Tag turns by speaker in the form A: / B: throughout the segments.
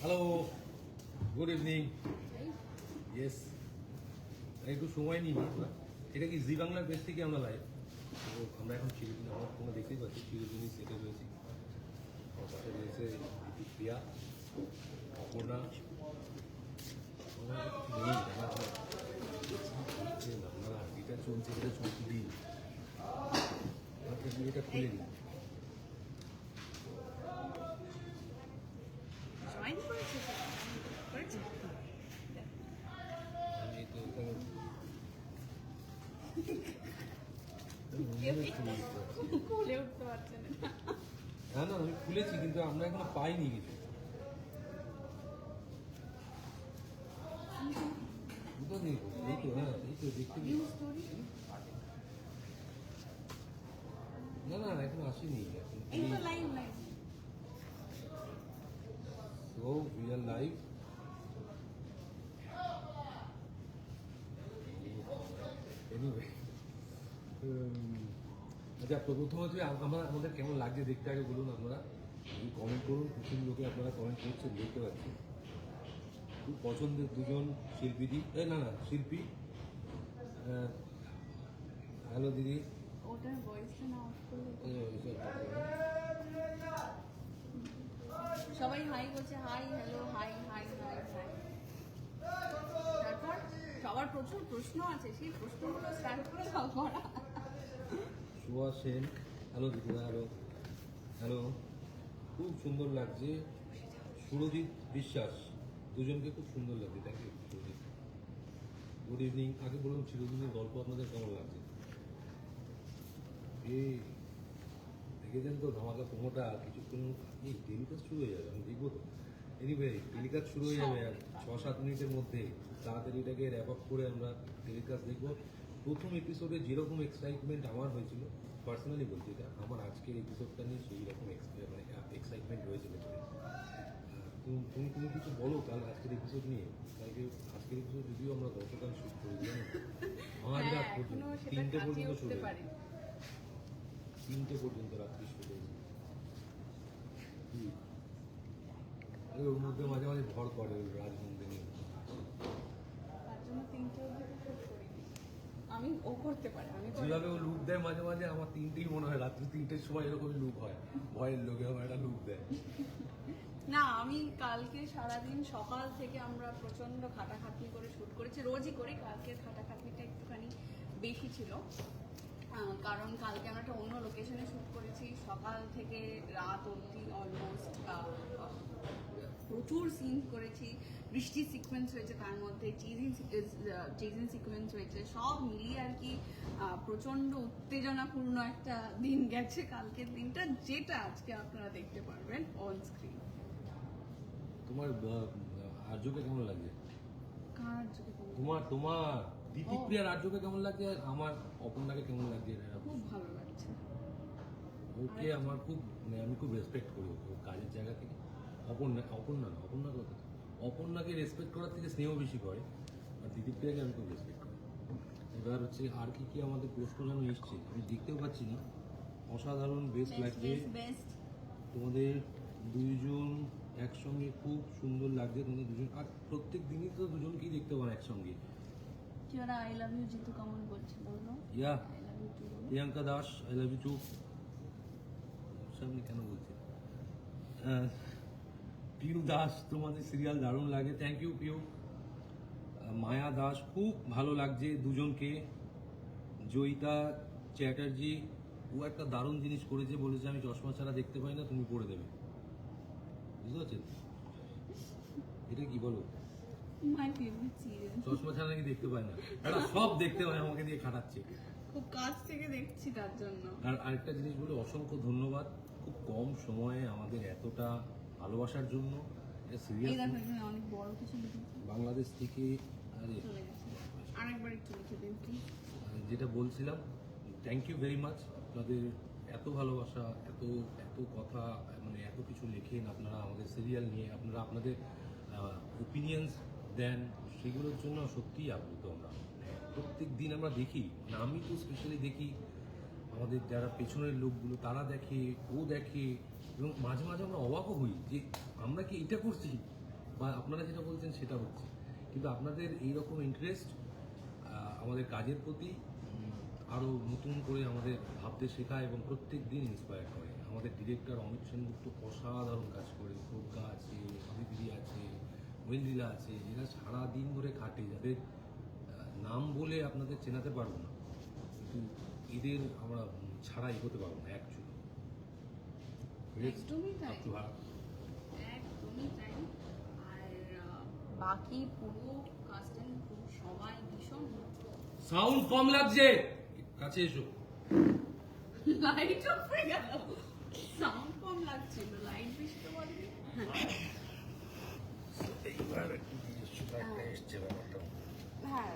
A: Hello good evening yes একটু সময় নিই আমরা এটা কি জি বাংলার পেজ থেকে আমরা লাইভ তো আমরা এখন চিরদিন, আমার ফোনে দেখতেই পাচ্ছি, চিরদিনই সেটে রয়েছি। আমার পাশে রয়েছে প্রিয়া অপর্ণা। হয় চলছে যেটা চলছে দিই এটা খুলে নিই
B: জয়েন করেছে তো? করেছে
A: আমি তো এখানে
B: উঠতে পারছে না
A: না না আমি খুলেছি কিন্তু আমরা এখনও পাইনি কিছু। হ্যাঁ না না এখন আসেনি সো আর এনিওয়ে আচ্ছা প্রথম হচ্ছে আমার আমাদের কেমন লাগছে দেখতে? আগে বলুন আপনারা। কমেন্ট করুন প্রচুর লোকে আপনারা কমেন্ট করছেন দেখতে পাচ্ছি খুব পছন্দের দুজন শিল্পী দি না না শিল্পী। হ্যালো দিদি।
B: সবাই হাই বলছে hi hello hi hi hi hi তারপর সবার প্রচুর প্রশ্ন আছে। সেই প্রশ্নগুলো স্টার্ট করে দাও করা
A: সুয়া সেন। হ্যালো দিদিরা হ্যালো। হ্যালো। খুব সুন্দর লাগছে। সুরজিৎ বিশ্বাস। দুজনকে খুব সুন্দর লাগছে thank you Surajit. Good evening আগে বলুন, চিরদিনের গল্প আপনাদের কেমন লাগছে? এই, দেখেছেন তো ধামাকা প্রমোটা কিছুক্ষণ এই টেলিকাস্ট শুরু হয়ে যাবে, আমি দেখব তো। এনিওয়ে টেলিকাস্ট শুরু হয়ে যাবে আর ছ সাত মিনিটের মধ্যে। তাড়াতাড়ি এটাকে র্যাপ আপ করে আমরা টেলিকাস্ট দেখব। প্রথম এপিসোডে যেরকম এক্সাইটমেন্ট আমার হয়েছিল পার্সোনালি বলছি এটা আমার আজকের এপিসোডটা নিয়ে সেই রকম মানে এক্সাইটমেন্ট রয়েছে তুমি তুমি কিছু বলো কাল আজকের এপিসোড নিয়ে। কালকে আজকের এপিসোড যদিও আমরা গতকাল শুট করি আমার
B: হ্যাঁ
A: রাত পর্যন্ত তিনটে পর্যন্ত শুট তিনটে পর্যন্ত রাত্রি শুট হয়েছে? ওর মধ্যে মাঝে মাঝে ভর করে ওই রাজমন্দির নিয়ে
B: তার জন্য তিনটে অবধি তো shoot করিনি। আমি ও করতে পারে।
A: যেভাবে ও লুক দেয় মাঝে মাঝে আমার তিনটেই মনে হয় রাত্রি তিনটের সময় এরকমই লুক হয়। ভয়ের লোকে আমার একটা লুক দেয়।
B: না আমি কালকে সারাদিন সকাল থেকে আমরা প্রচণ্ড খাটাখাটনি করে শুট করেছি রোজই করি কালকে খাটাখাটনিটা একটুখানি বেশি ছিল। কারণ কালকে আমরা একটা অন্য লোকেশনে শুট করেছি সকাল থেকে রাত অবধি অলমোস্ট প্রচুর সিন করেছি। বৃষ্টি সিকোয়েন্স হয়েছে তার মধ্যে চিজিং চিজিং সিকোয়েন্স হয়েছে সব মিলিয়ে আর কি আহ, প্রচণ্ড উত্তেজনাপূর্ণ একটা দিন গেছে কালকের দিনটা যেটা আজকে আপনারা দেখতে পারবেন অন স্ক্রিন
A: তোমার আর্যকে কেমন
B: কার
A: তোমার তোমার দিতিপ্রিয়ার আর্যকে কেমন আর আমার অপর্ণাকে কেমন লাগছে
B: খুব ভালো লাগছে।
A: ওকে আমার খুব মানে আমি খুব রেসপেক্ট করি ওকে কাজের জায়গা থেকে। অপর্ণা অপর্ণা না অপর্ণা কথা অপর্ণাকে রেসপেক্ট করার থেকে স্নেহ বেশি করে আর দিদিপ্রিয়াকে আমি খুব রেসপেক্ট করি। এবার হচ্ছে আর কি কি আমাদের প্রশ্ন যেন এসছে আমি দেখতেও পাচ্ছি না। অসাধারণ বেস্ট লাগছে। তোমাদের দুইজন একসঙ্গে খুব সুন্দর লাগছে তোমাদের দুজন। আর প্রত্যেক দিনই তো দুজনকেই দেখতে পাবো একসঙ্গে।
B: আই লাভ ইউ জিতু কেমন বলছে
A: yeah Priyanka Das I love you too সামনে কেন বলছে? পিউ দাস তোমাদের সিরিয়াল দারুণ লাগে। থ্যাংক ইউ পিউ মায়া দাস খুব ভালো লাগছে দুজনকে। জয়িতা চ্যাটার্জি ও একটা দারুণ জিনিস করেছে বলেছে আমি চশমা ছাড়া দেখতে পাই না তুমি পড়ে দেবে। বুঝতে পারছেন? এটা কি বলো? চশমা ছাড়া নাকি দেখতে পায় না? সব দেখতে পায় আমাকে দিয়ে খাটাচ্ছে।
B: খুব কাছ থেকে দেখছি তার জন্য।
A: আর আরেকটা জিনিস বলে অসংখ্য ধন্যবাদ। খুব কম সময়ে আমাদের এতটা ভালোবাসার জন্য
B: অনেক বড় কিছু
A: বাংলাদেশ থেকে আরে
B: আরেকবার একটু লিখে দিন
A: যেটা বলছিলাম থ্যাংক ইউ ভেরি মাচ আপনাদের এত ভালোবাসা এত এত কথা মানে এত কিছু লেখেন আপনারা আমাদের সিরিয়াল নিয়ে। আপনারা আপনাদের ওপিনিয়ন্স দেন সেগুলোর জন্য সত্যিই আপ্লুত আমরা। প্রত্যেক দিন আমরা দেখি মানে আমি তো স্পেশালি দেখি আমাদের যারা পেছনের লোকগুলো তারা দেখে ও দেখে এবং মাঝে মাঝে আমরা অবাকও হই যে আমরা কি এটা করছি বা আপনারা যেটা বলছেন সেটা হচ্ছে। কিন্তু আপনাদের এই রকম ইন্টারেস্ট আমাদের কাজের প্রতি আরও নতুন করে আমাদের ভাবতে শেখায় এবং প্রত্যেক দিন ইন্সপায়ার করে। আমাদের ডিরেক্টর অমিত সেনগুপ্ত অসাধারণ কাজ করে। প্রজ্ঞা আছে অদিতি আছে ওয়েন্দিলা আছে এরা সারাদিন ধরে খাটে। যাদের নাম বলে আপনাদের চেনাতে পারব না কিন্তু এদের আমরা উম, ছাড়া এগোতে পারব না অ্যাকচুয়ালি
B: একদমই তাই। একদমই তাই। আর বাকি পুরো কাস্ট ক্রু সবাই ভীষণ
A: সাউন্ড কম লাগছে। কাছে এসো।
B: লাইট অফ হয়ে গেল। সাউন্ড কম লাগছিল। লাইট বেশি তো বলেনি।
A: এইবার একটু এসছে ব্যাপারটা।
B: হ্যাঁ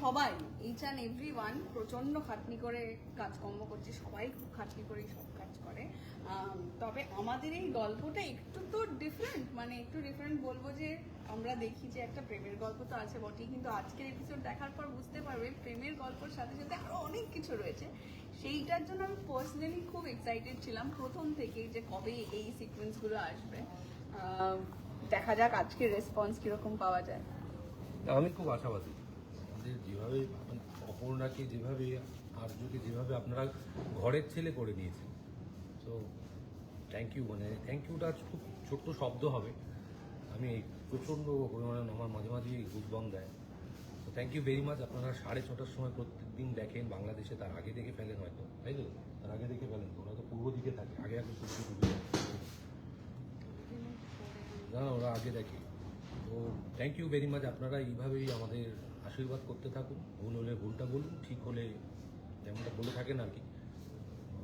B: সবাই ইচ অ্যান্ড এভরি ওয়ান প্রচণ্ড খাটনি করে কাজকর্ম করছে। সবাই খুব খাটনি করে সব কাজ করে। তবে আমাদের এই গল্পটা একটু তো ডিফারেন্ট মানে একটু ডিফারেন্ট বলব যে আমরা দেখি যে একটা প্রেমের গল্প তো আছে বটেই, কিন্তু আজকের এপিসোড দেখার পর বুঝতে পারবে প্রেমের গল্পের সাথে সাথে আরও অনেক কিছু রয়েছে। সেইটার জন্য আমি পার্সোনালি খুব এক্সাইটেড ছিলাম প্রথম থেকেই যে কবে এই সিকোয়েন্সগুলো আসবে। দেখা যাক আজকের রেসপন্স কীরকম পাওয়া যায়।
A: আমি খুব আশাবাদী। যেভাবে, অপর্ণাকে যেভাবে, আর্যকে যেভাবে আপনারা ঘরের ছেলে করে নিয়েছেন সো থ্যাংক ইউ মানে থ্যাংক ইউটা খুব ছোট্ট শব্দ হবে। আমি প্রচণ্ড পরিমাণে আমার মাঝে মাঝে গুজবম দেয়। তো থ্যাংক ইউ ভেরি মাচ আপনারা সাড়ে ছটার সময় প্রত্যেক দিন দেখেন বাংলাদেশে তার আগে দেখে ফেলেন হয়তো। তাই তো? তার আগে দেখে ফেলেন ওরা তো পূর্ব দিকে থাকে আগে আগে যায়। না না, ওরা আগে দেখে। তো থ্যাংক ইউ ভেরি মাচ আপনারা এইভাবেই আমাদের আশীর্বাদ করতে থাকুন। ভুল হলে ভুলটা বলুন ঠিক হলে যেমনটা বলে থাকেন আর কি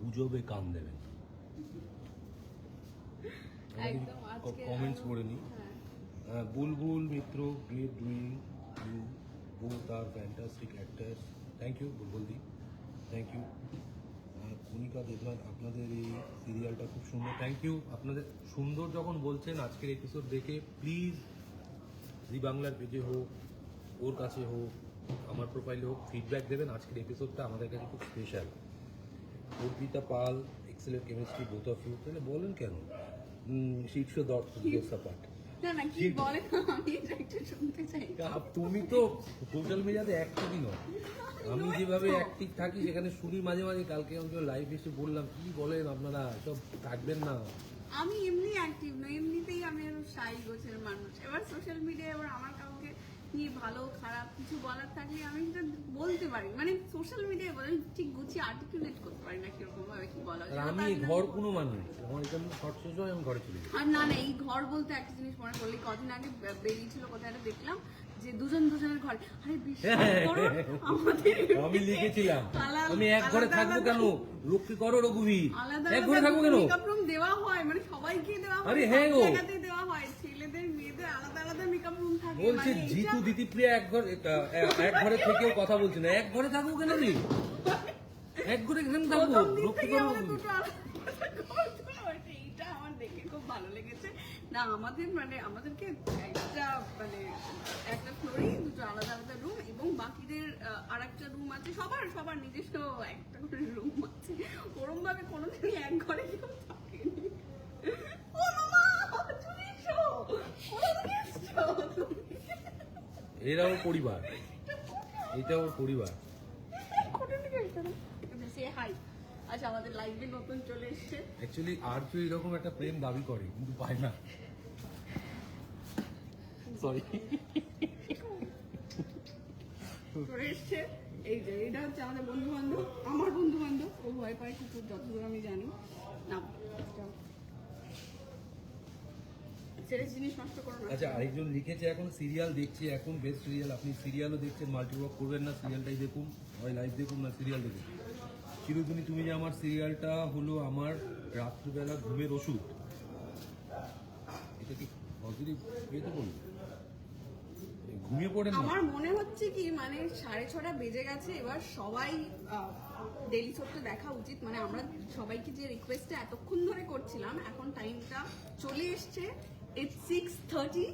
A: গুজবে কান দেবেন।
B: একদম আজকে
A: কমেন্টস পড়ে নিই।
B: হ্যাঁ।
A: Bulbul Mitra great doing you both R fantastic actors thank you বুলবুলদি। থ্যাংক ইউ কণিকা দেবনাথ আপনাদের এই সিরিয়ালটা খুব সুন্দর। থ্যাংক ইউ আপনাদের সুন্দর যখন বলছেন আজকের এপিসোড দেখে প্লিজ জি বাংলার পেজে হোক ওর কাছে হোক আমার প্রোফাইলে হোক ফিডব্যাক দেবেন। আজকের এপিসোডটা আমাদের কাছে খুব special Arpita Pal excellent chemistry both of you তাহলে বলেন কেন? শীর্ষ পাঠ।
B: না না
A: আপ- তুমি তো সোশ্যাল মিডিয়াতে অ্যাক্টিভই নয় আমি যেভাবে অ্যাক্টিভ থাকি সেখানে শুনি মাঝে মাঝে কালকে আমি লাইভ এসে বললাম কি বলেন আপনারা? সব থাকবেন না।
B: আমি এমনি অ্যাক্টিভ নই এমনিতেই আমি শাই গোছের মানুষ। এবার সোশ্যাল মিডিয়ায় এবার আমার নিয়ে ভালো খারাপ কিছু বলার থাকলে আমি সেটা বলতে পারি। মানে সোশ্যাল মিডিয়ায় বলে ঠিক গুছিয়ে আর্টিকুলেট করতে পারি না কীরকম ভাবে কি বলা
A: আমি ঘর কোনো মানুষ আমার এখানে শর্ট শেষ হয় আমি ঘরে চলে যাই।
B: আর না না এই ঘর বলতে একটা জিনিস মনে করলে কদিন আগে বেরিয়েছিল কোথায় একটা দেখলাম যে দুজন দুজনের ঘরে। আরে বিশ্বাস করো আমাদের
A: আমি লিখেছিলাম আমি এক ঘরে থাকব কেন? লক্ষ্মী করো রঘুবীর। এক ঘরে থাকব কেন?
B: দেওয়া হয় মানে সবাইকে দেওয়া হয়
A: আরে হ্যাঁ গো।
B: জায়গাতেই দেওয়া হয় ছেলেদের মেয়েদের আলাদা আলাদা মেকআপ রুম থাকে
A: বলছে
B: মানে
A: জিতু
B: এইটা-
A: দিদিপ্রিয়া এক ঘরে এক ঘরে থেকেও কথা বলছে না। এক ঘরে থাকব কেন রে? এক ঘরে কেন থাকব।
B: এইটা আমার দেখে খুব ভালো লেগেছে। না আমাদের মানে আমাদেরকে একটা মানে একটা ফ্লোরেই দুটো আলাদা আলাদা রুম এবং বাকিদের আর একটা রুম আছে। সবার সবার নিজস্ব একটা করে রুম আছে। ওরম ভাবে কোনোদিনই এক ঘরে কেউ থাকেনি ও মামা তুমি এসো কোনোদিন এসছো তুমি?
A: এরা ওর পরিবার। এটা ওর পরিবার
B: আচ্ছা আমাদের লাইভে নতুন চলে এসছে।
A: অ্যাকচুয়ালি আর তো এরকম একটা প্রেম দাবি করে কিন্তু পায় না। সরি
B: এসছে। এই যে এটা হচ্ছে আমাদের বন্ধু বান্ধব আমার বন্ধু বান্ধব ও ভয় পায় কুকুর যতদূর আমি জানি। না যাও। ছেড়ে জিনিস নষ্ট করো না
A: আচ্ছা আরেকজন লিখেছে এখন সিরিয়াল দেখছি এখন বেস্ট সিরিয়াল আপনি সিরিয়ালও দেখছেন মাল্টিওয়ার্ক করবেন না সিরিয়ালটাই দেখুন। হয় লাইভ দেখুন না সিরিয়াল দেখুন। চিরদিনই তুমি যে আমার সিরিয়ালটা হলো আমার রাত্রিবেলা ঘুমের ওষুধ। এটা কি পজিটিভ ইয়েতে বলব? ঘুমিয়ে পড়েন না।
B: আমার মনে হচ্ছে কি মানে সাড়ে ছটা বেজে গেছে এবার সবাই ডেলি শোটা দেখা উচিত। মানে আমরা সবাইকে যে রিকোয়েস্টটা এতক্ষণ ধরে করছিলাম এখন টাইমটা চলে এসছে। ইটস সিক্স থার্টি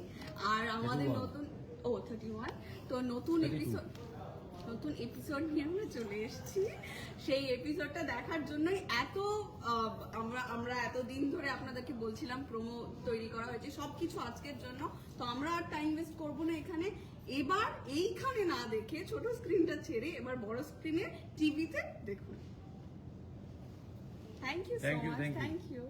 B: আর আমাদের নতুন ও থার্টি ওয়ান তো নতুন এপিসোড নতুন এপিসোড নিয়ে আমরা চলে এসেছি। সেই এপিসোডটা দেখার জন্যই এত আমরা আমরা এত দিন ধরে আপনাদেরকে বলছিলাম প্রোমো তৈরি করা হয়েছে সবকিছু আজকের জন্য। তো আমরা আর টাইম ওয়েস্ট করব না এখানে। এবার এইখানে না দেখে ছোট স্ক্রিনটা ছেড়ে এবার বড় স্ক্রিনে টিভিতে দেখুন। Thank you
C: Thank
B: much thank you